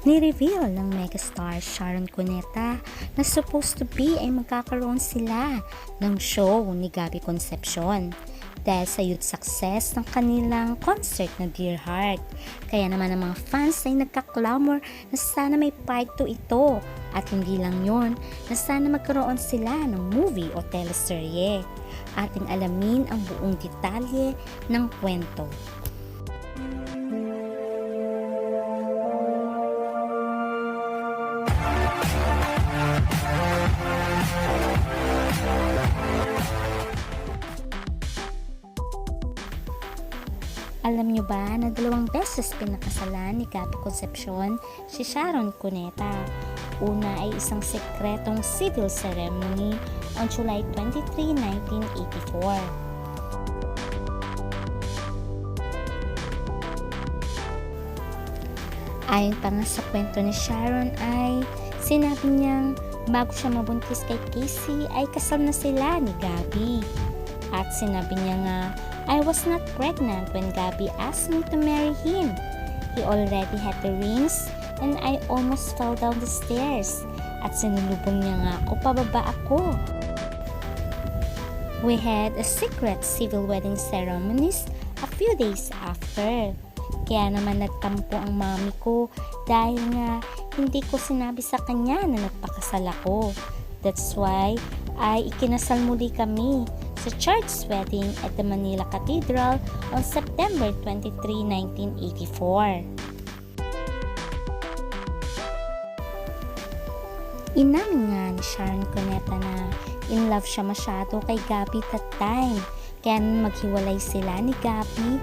Ni-reveal ng megastar Sharon Cuneta na supposed to be ay magkakaroon sila ng show ni Gabby Concepcion dahil sa youth success ng kanilang concert na Dear Heart. Kaya naman ang mga fans ay nagka-clamor na sana may part 2 ito at hindi lang yon na sana magkaroon sila ng movie o teleserye. Ating alamin ang buong detalye ng kwento. Alam nyo ba na dalawang beses pinakasalan ni Gabby Concepcion si Sharon Cuneta? Una ay isang sekretong civil ceremony on July 23, 1984. Ayon pa nga sa kwento ni Sharon ay sinabi niyang bago siya mabuntis kay Casey ay kasal na sila ni Gabby. At sinabi niya nga, I was not pregnant when Gabby asked me to marry him. He already had the rings and I almost fell down the stairs. At sinulubong niya nga ako pababa ako. We had a secret civil wedding ceremonies a few days after. Kaya naman nagtampo ang mami ko dahil nga hindi ko sinabi sa kanya na nagpakasal ako. That's why ay ikinasal muli kami sa church wedding at the Manila Cathedral on September 23, 1984. Inamin nga ni Sharon Cuneta na in love siya masyado kay Gabby that time. Kaya maghiwalay sila ni Gabby,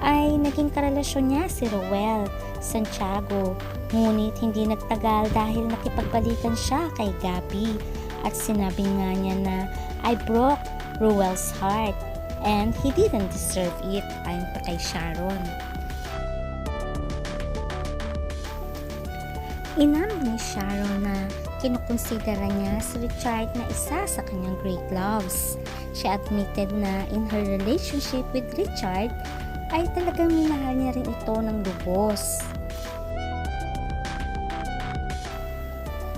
ay naging karelasyon niya si Roel Santiago. Ngunit hindi nagtagal dahil nakipagbalikan siya kay Gabby. At sinabi nga niya na, I broke Roel's heart and he didn't deserve it ayon pa kay Sharon. Inamin ni Sharon na kinukonsidera niya si Richard na isa sa kanyang great loves. She admitted na in her relationship with Richard ay talagang minahal niya rin ito ng lubos.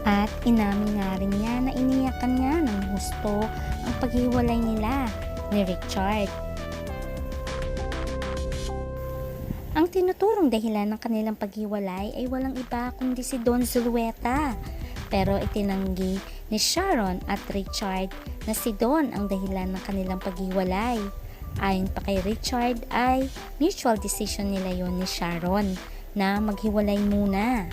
At inamin nga rin niya na iniyakan niya ng gusto ang paghiwalay nila ni Richard. Ang tinuturong dahilan ng kanilang paghiwalay ay walang iba kundi si Don Zulueta. Pero itinanggi ni Sharon at Richard na si Don ang dahilan ng kanilang paghiwalay. Ayon pa kay Richard ay mutual decision nila yon ni Sharon na maghiwalay muna.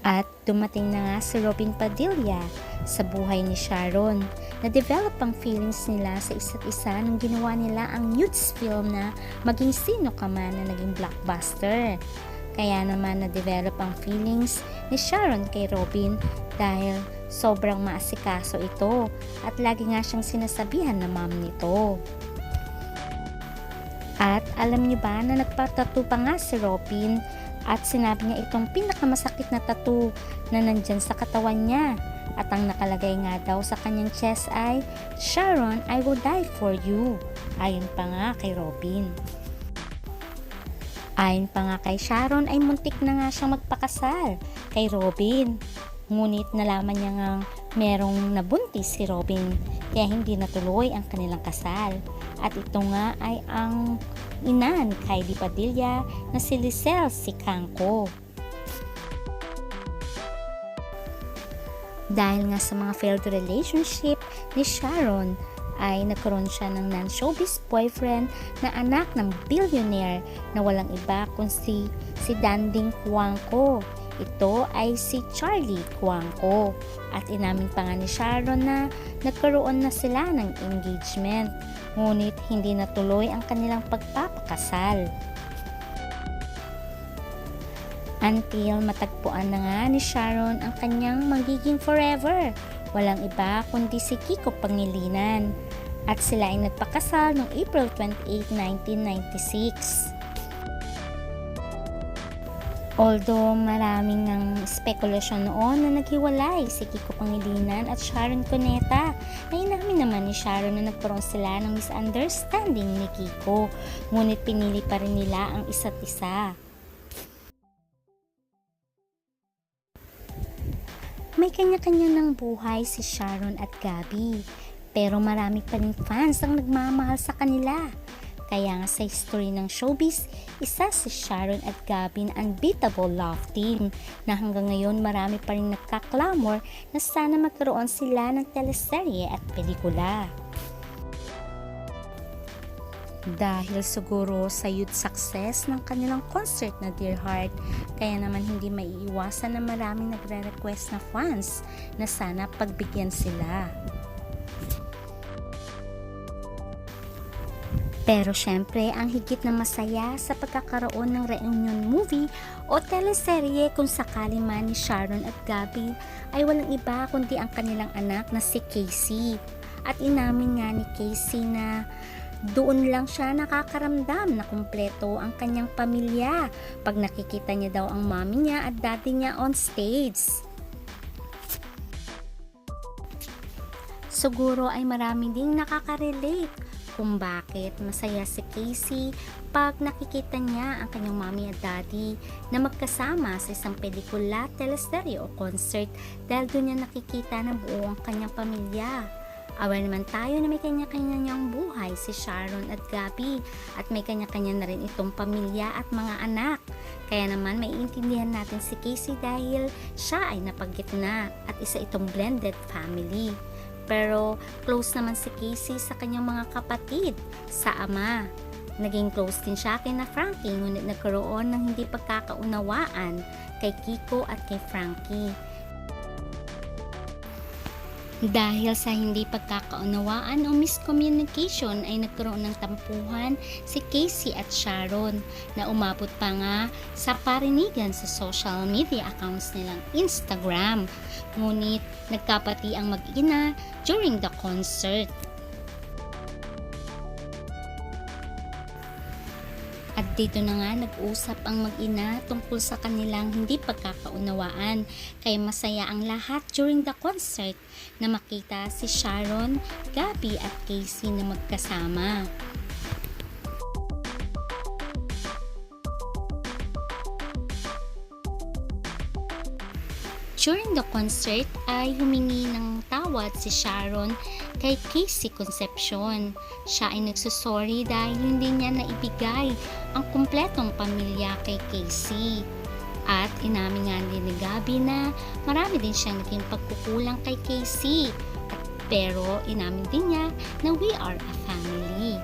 At dumating na nga si Robin Padilla sa buhay ni Sharon. Na-develop ang feelings nila sa isa't isa nung ginawa nila ang youths film na Maging Sino Ka Man na naging blockbuster. Kaya naman na-develop ang feelings ni Sharon kay Robin dahil sobrang maasikaso ito at lagi nga siyang sinasabihan na mom nito. At alam niyo ba na nagpatato pa nga si Robin at sinabi niya itong pinakamasakit na tattoo na nandyan sa katawan niya. At ang nakalagay nga daw sa kanyang chest ay, Sharon, I will die for you. Ayon pa nga kay Robin. Ayon pa nga kay Sharon ay muntik na nga siyang magpakasal kay Robin. Ngunit nalaman niya nga merong nabuntis si Robin kaya hindi natuloy ang kanilang kasal. At ito nga ay ang ina ni Kylie Padilla na si Lisel Sicangco. Dahil nga sa mga failed relationship ni Sharon, ay nagkaroon siya ng non-showbiz boyfriend na anak ng billionaire na walang iba kundi si Danding Cuangco. Ito ay si Charlie Cuangco. At inamin pa nga ni Sharon na nagkaroon na sila ng engagement. Ngunit hindi natuloy ang kanilang pagpapakasal. Until matagpuan na nga ni Sharon ang kanyang magiging forever. Walang iba kundi si Kiko Pangilinan. At sila ay nagpakasal noong April 28, 1996. Although maraming ng spekulasyon noon na naghiwalay si Kiko Pangilinan at Sharon Cuneta, na inamin naman ni Sharon na nagkaroon sila ng misunderstanding ni Kiko, ngunit pinili pa rin nila ang isa't isa. May kanya-kanya ng buhay si Sharon at Gabby, pero marami pa rin fans ang nagmamahal sa kanila. Kaya nga sa history ng showbiz, isa si Sharon at na unbeatable love team na hanggang ngayon marami pa rin nagkaklamor na sana magkaroon sila ng teleserye at pelikula. Dahil siguro sa youth success ng kanilang concert na Dear Heart, kaya naman hindi maiiwasan na maraming nagre-request na fans na sana pagbigyan sila. Pero syempre, ang higit na masaya sa pagkakaroon ng reunion movie o teleserye kung sakali man ni Sharon at Gabby ay walang iba kundi ang kanilang anak na si Casey. At inamin nga ni Casey na doon lang siya nakakaramdam na kumpleto ang kanyang pamilya pag nakikita niya daw ang mommy niya at daddy niya on stage. Siguro ay marami ding nakaka-relate kung bakit masaya si Casey pag nakikita niya ang kanyang mommy at daddy na magkasama sa isang pelikula, teleserye o concert dahil doon niya nakikita na buo ang kanyang pamilya. Aware naman tayo na may kanya-kanya niyang buhay si Sharon at Gabby at may kanya-kanya na rin itong pamilya at mga anak. Kaya naman maiintindihan natin si Casey dahil siya ay napagitna at isa itong blended family. Pero close naman si Casey sa kanyang mga kapatid, sa ama. Naging close din siya kay na Frankie ngunit nagkaroon ng hindi pagkakaunawaan kay Kiko at kay Frankie. Dahil sa hindi pagkakaunawaan o miscommunication ay nagkaroon ng tampuhan si Casey at Sharon na umabot pa nga sa parinigan sa social media accounts nilang Instagram. Ngunit nagkapati ang mag-ina during the concert. Dito na nga nag-usap ang mag-ina tungkol sa kanilang hindi pagkakaunawaan. Kaya masaya ang lahat during the concert na makita si Sharon, Gabby at Casey na magkasama. During the concert ay humingi ng tawad si Sharon kay Casey Concepcion. Siya ay nagsusorry dahil hindi niya naibigay ang kumpletong pamilya kay Casey. At inamin nga din ni Gabi na marami din siyang naging pagkukulang kay Casey. Pero inamin din niya na we are a family.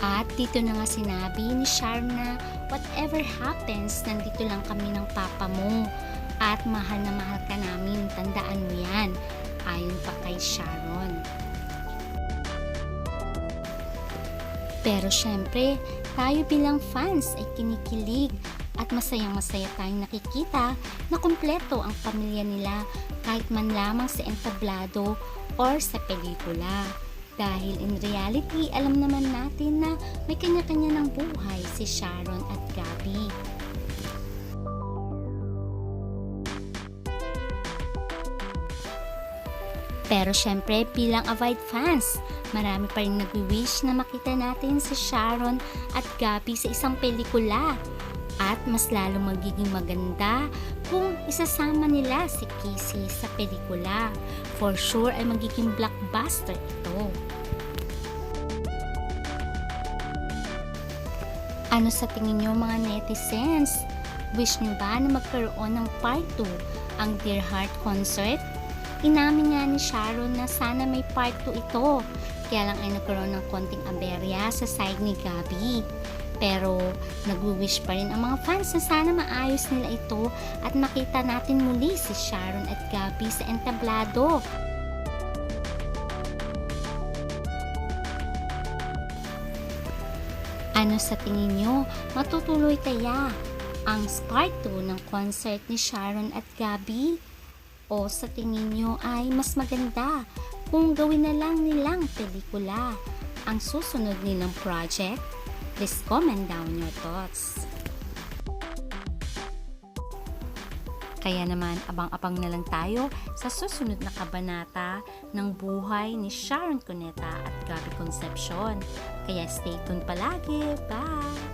At dito na nga sinabi ni Sharon na whatever happens, nandito lang kami ng papa mo. At mahal na mahal ka namin, tandaan mo yan. Ayon pa kay Sharon. Pero syempre, tayo bilang fans ay kinikilig at masayang-masaya tayong nakikita na kumpleto ang pamilya nila kahit man lamang sa entablado or sa pelikula. Dahil in reality, alam naman natin na may kanya-kanya ng buhay si Sharon at Gabby. Pero syempre, bilang Avoid fans, marami pa rin nag-wish na makita natin si Sharon at Gabby sa isang pelikula. At mas lalo magiging maganda kung isasama nila si Casey sa pelikula. For sure ay magiging blockbuster ito. Ano sa tingin nyo mga netizens? Wish nyo ba na magkaroon ng part 2 ang Dear Heart concert? Inamin nga ni Sharon na sana may part 2 ito. Kaya lang ay nagkaroon ng konting aberya sa side ni Gabi. Pero nag-wish pa rin ang mga fans na sana maayos nila ito at makita natin muli si Sharon at Gabi sa entablado. Ano sa tingin nyo? Matutuloy kaya ang part 2 ng concert ni Sharon at Gabi? O sa tingin nyo ay mas maganda kung gawin na lang nilang pelikula ang susunod nilang project? Please comment down your thoughts. Kaya naman, abang-abang na lang tayo sa susunod na kabanata ng buhay ni Sharon Cuneta at Gabby Concepcion. Kaya stay tuned palagi. Bye!